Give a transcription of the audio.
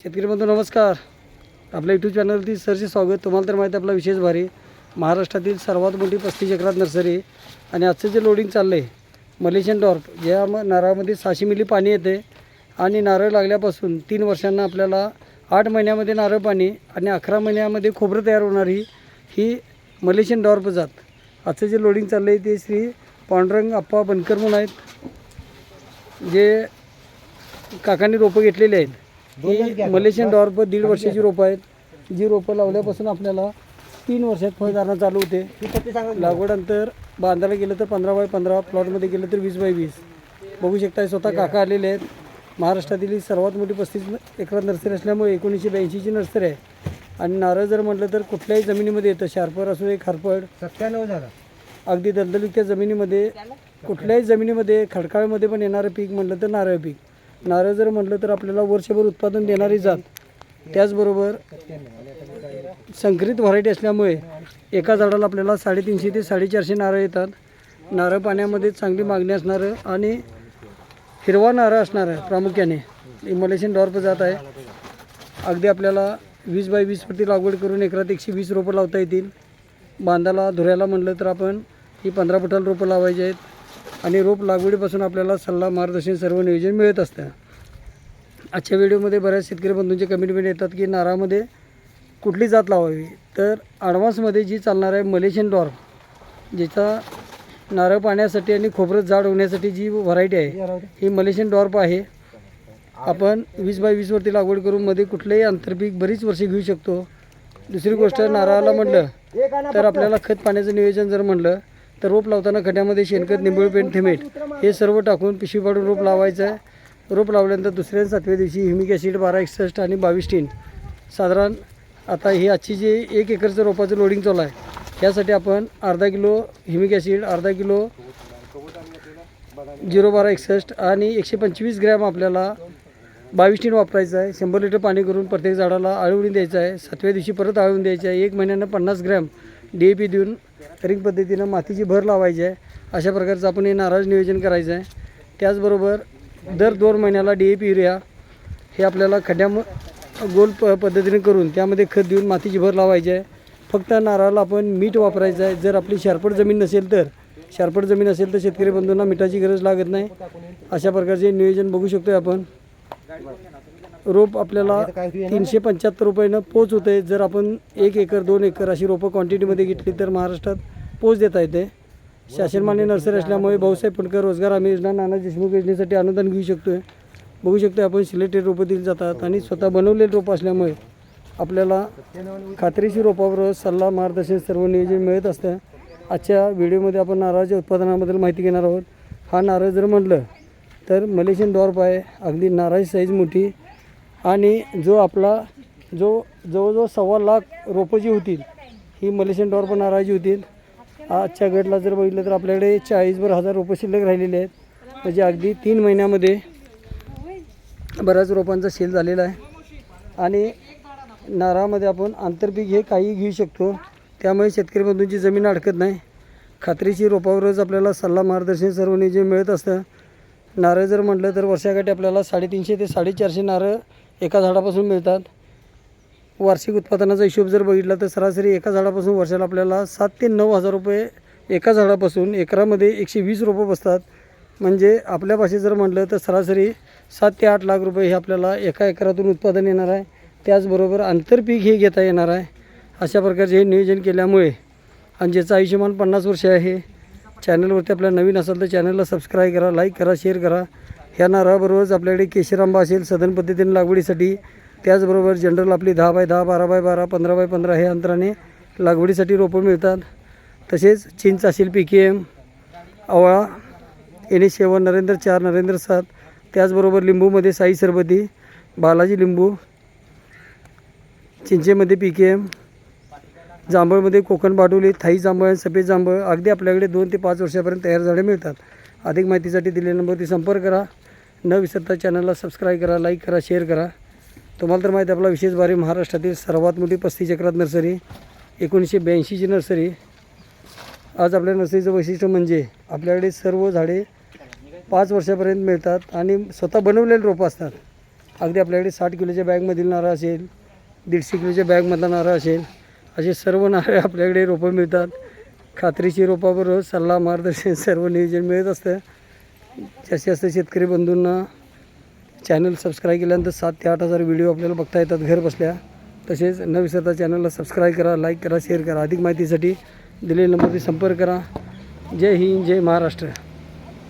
शेतकरी बंधू नमस्कार. आपल्या यूट्यूब चॅनलवरती सरचे स्वागत. तुम्हाला तर माहिती आहे आपला विशेष भारी. महाराष्ट्रातील सर्वात मोठी पस्तीस एकरात नर्सरी आणि आजचं जे लोडिंग चाललं आहे मलेशियन डॉर्फ या म नारळामध्ये सहाशे मिली पाणी येते आणि नारळ लागल्यापासून तीन वर्षांना आपल्याला आठ महिन्यामध्ये नारळ पाणी आणि अकरा महिन्यामध्ये खोबरं तयार होणारी ही मलेशियन डॉर्फ जात. आजचं जे लोडिंग चाललं आहे ते श्री पांडुरंग आप्पा बनकर म्हणून आहेत. जे काकांनी रोपं घेतलेली आहेत. ही मलेशियन डॉर्फ दीड वर्षाची रोपं आहेत. जी रोपं लावल्यापासून आपल्याला तीन वर्षात फळधारणा चालू होते. लागवड अंतर बांधायला गेलं तर पंधरा बाय पंधरा प्लॉटमध्ये गेलं तर वीस बाय वीस. बघू शकता स्वतः काका आलेले आहेत. महाराष्ट्रातील ही सर्वात मोठी पस्तीस एकरात नर्सरी असल्यामुळे एकोणीसशे ब्याऐंशीची नर्सरी आहे. आणि नारळ जर म्हटलं तर कुठल्याही जमिनीमध्ये येतं. शार्पर असो एक खारपड सत्त्याण्णव झाला. अगदी दलदलीच्या जमिनीमध्ये कुठल्याही जमिनीमध्ये खडकाळमध्ये पण येणारं पीक म्हटलं तर नारळ पीक. नारळ जर म्हटलं तर आपल्याला वर्षभर उत्पादन देणारी जात. त्याचबरोबर संकरित व्हरायटी असल्यामुळे एका झाडाला आपल्याला साडेतीनशे ते साडेचारशे नारळ येतात. नारळ पाण्यामध्ये चांगली मागणी असणारं आणि हिरवा नारळ असणारं प्रामुख्याने. ही डॉर्प जात आहे. अगदी आपल्याला वीस बाय वीसवरती लागवड करून एकरात एकशे वीस रोपं लावता येतील. बांधाला धुऱ्याला म्हटलं तर आपण ही पंधरा फुटाला रोपं लावायची आहेत. आणि रोप लागवडीपासून आपल्याला सल्ला मार्गदर्शन सर्व नियोजन मिळत असतं. आजच्या व्हिडिओमध्ये बऱ्याच शेतकरी बंधूंचे कमेंटमेंट येतात की नारळामध्ये कुठली जात लावावी? तर ॲडव्हान्समध्ये जी चालणार आहे मलेशियन डॉर्फ ज्याचा नारळ पाण्यासाठी आणि खोबरं जाड होण्यासाठी जी व्हरायटी आहे ही मलेशियन डॉर्फ आहे. आपण वीस बाय वीसवरती लागवड करून मध्ये कुठलंही आंतरपीक बरीच वर्षे घेऊ शकतो. दुसरी गोष्ट नारळाला म्हटलं तर आपल्याला खत पाण्याचं नियोजन जर म्हणलं तर रोप लावताना खड्यामध्ये शेणखत निंबळ पेंट थेमेट हे सर्व टाकून पिशवी पाडून रोप लावायचं. आहे रोप लावल्यानंतर दुसऱ्या सातव्या दिवशी ह्युमिक ॲसिड बारा एकसष्ट आणि बावीस टीन. साधारण आता ही आजची जे एक एकरचं रोपाचं लोडिंग चालू आहे यासाठी आपण अर्धा किलो ह्युमिक ॲसिड अर्धा किलो झिरो बारा एकसष्ट आणि एकशे पंचवीस ग्रॅम आपल्याला बावीस टीन वापरायचं आहे. शंभर लिटर पाणी करून प्रत्येक झाडाला आळवून द्यायचं आहे. सातव्या दिवशी परत आळवून द्यायचं आहे. एक महिन्यानं पन्नास ग्रॅम डी ए पी देऊन रिंग पद्धतीनं मातीची भर लावायची आहे. अशा प्रकारचं आपण हे नारळ नियोजन करायचं आहे. त्याचबरोबर दर दोन महिन्याला डी ए पी युरिया हे आपल्याला खड्ड्या गोल प पद्धतीने करून त्यामध्ये खत देऊन मातीची भर लावायची आहे. फक्त नारळाला आपण मीठ वापरायचं आहे. जर आपली शारपट जमीन नसेल तर. शारपट जमीन असेल तर शेतकरी बंधूंना मिठाची गरज लागत नाही. अशा प्रकारचे नियोजन बघू शकतो आपण. रोप आपल्याला तीनशे पंच्याहत्तर रुपयानं पोच होतं आहे जर आपण एक एकर दोन एकर अशी रोपं क्वांटिटीमध्ये घेतली तर महाराष्ट्रात पोच देता येते. शासनमान्य नर्सरी असल्यामुळे भाऊसाहेब फडकर रोजगार हमी योजना नाना देशमुख योजनेसाठी अनुदान घेऊ शकतो आहे बघू शकतो आपण सिलेक्टेड रोपं दिली जातात आणि स्वतः बनवलेली रोपं असल्यामुळे आपल्याला खात्रीशीर रोपावर सल्ला मार्गदर्शन सर्व नियोजन मिळत असतं. आजच्या व्हिडिओमध्ये आपण नारळाच्या उत्पादनाबद्दल माहिती घेणार आहोत. हा नारळ जर म्हटलं तर मलेशियन डॉर्फ आहे. अगदी नारळाची साईज मोठी. आणि जो आपला जो जवळजवळ सव्वा लाख रोपं जी होतील ही मलेशियन डॉर्फ नारळाची होतील. आजच्या गटला जर बघितलं तर आपल्याकडे चाळीसभर हजार रोपं शिल्लक राहिलेले आहेत. म्हणजे अगदी तीन महिन्यामध्ये बऱ्याच रोपांचा सेल झालेला आहे. आणि नारळामध्ये आपण आंतरपीक हे काही घेऊ शकतो. त्यामुळे शेतकरी बंधूंची जमीन अडकत नाही खात्रीची रोपावरच आपल्याला सल्ला मार्गदर्शन सर्व नियोजन मिळत असतं. नारळ जर म्हटलं तर वर्षाकाठी आपल्याला साडेतीनशे ते साडेचारशे नारळ एका झाडापासून मिळतात. वार्षिक उत्पादनाचा हिशोब जर बघितला तर सरासरी एका झाडापासून वर्षाला आपल्याला सात ते नऊ हजार रुपये एका झाडापासून एकरामध्ये एकशे वीस रोपं बसतात. म्हणजे आपल्या भाषेत जर म्हटलं तर सरासरी सात ते आठ लाख रुपये हे आपल्याला एका एकरातून उत्पादन येणार आहे. त्याचबरोबर आंतरपीक हे घेता येणार आहे. अशा प्रकारचे हे नियोजन केल्यामुळे आणि ज्याचं आयुष्यमान पन्नास वर्ष आहे. चॅनलवरती आपल्या नवीन असाल तर चॅनलला सबस्क्राईब करा लाईक करा शेअर करा. ह्या नारळाबरोबरच आपल्याकडे केशरांबा असेल सदन पद्धतीने लागवडीसाठी. त्याचबरोबर जनरल आपली दहा बाय दहा बारा बाय बारा पंधरा बाय पंधरा हे अंतराने लागवडीसाठी रोपं मिळतात. तसेच चिंच असेल पी के एम आवळा एन एस सेवन नरेंद्र चार नरेंद्र सात त्याचबरोबर लिंबूमध्ये साई सरबती बालाजी लिंबू चिंचेमध्ये पी के एम जांभळमध्ये कोकण बाडुली थाई जांभळ सफेद जांभळ. अगदी आपल्याकडे दोन ते पाच वर्षापर्यंत तयार झाडे मिळतात. अधिक माहितीसाठी दिलेल्या नंबरवरती संपर्क करा. न विसरता चॅनलला सबस्क्राईब करा लाईक करा शेअर करा. तुम्हाला तर माहिती आहे आपला विशेष भारी महाराष्ट्रातील सर्वात मोठी पस्तीस चक्रात नर्सरी एकोणीसशे ब्याऐंशीची नर्सरी. आज आपल्या नर्सरीचं वैशिष्ट्य म्हणजे आपल्याकडे सर्व झाडे पाच वर्षापर्यंत मिळतात आणि स्वतः बनवलेले रोपं असतात. अगदी आपल्याकडे साठ किलोच्या बॅगमधील नारळ असेल दीडशे किलोच्या बॅगमधला नारळ असेल असे सर्व नारळ आपल्याकडे रोपं मिळतात. खात्रीची रोपाबरोबर सल्ला मार्गदर्शन सर्व नियोजन मिळत असतं. जास्तीत जास्त शेतकरी बंधूंना चॅनल सबस्क्राईब केल्यानंतर सात ते आठ हजार व्हिडिओ आपल्याला बघता येतात घर बसल्या. तसेच न विसरता चॅनलला सबस्क्राईब करा लाईक करा शेअर करा. अधिक माहितीसाठी दिलेल्या नंबरवरती संपर्क करा. जय हिंद जय महाराष्ट्र.